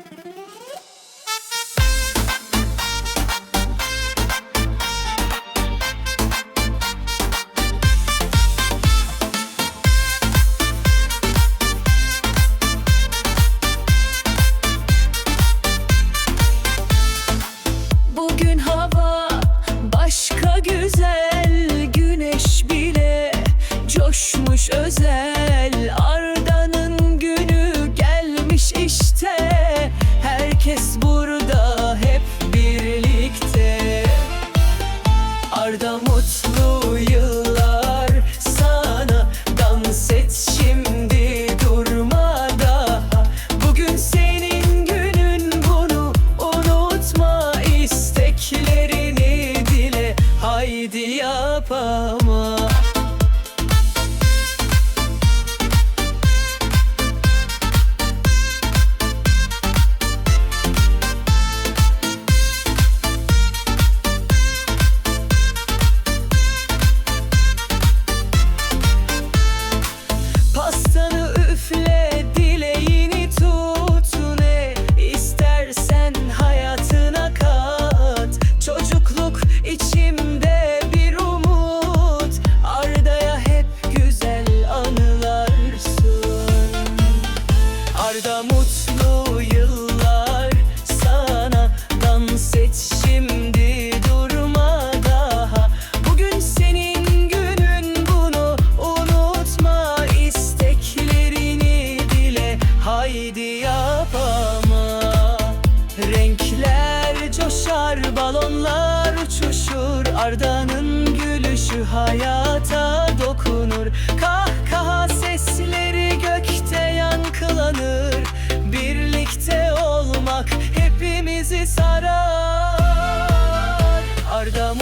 Bugün hava başka güzel Güneş bile coşmuş özel. Arda'nın günü gelmiş işte. apart. Coşar balonlar uçuşur Arda'nın gülüşü hayata dokunur. Kahkaha sesleri gökte yankılanır Birlikte olmak hepimizi sarar. Arda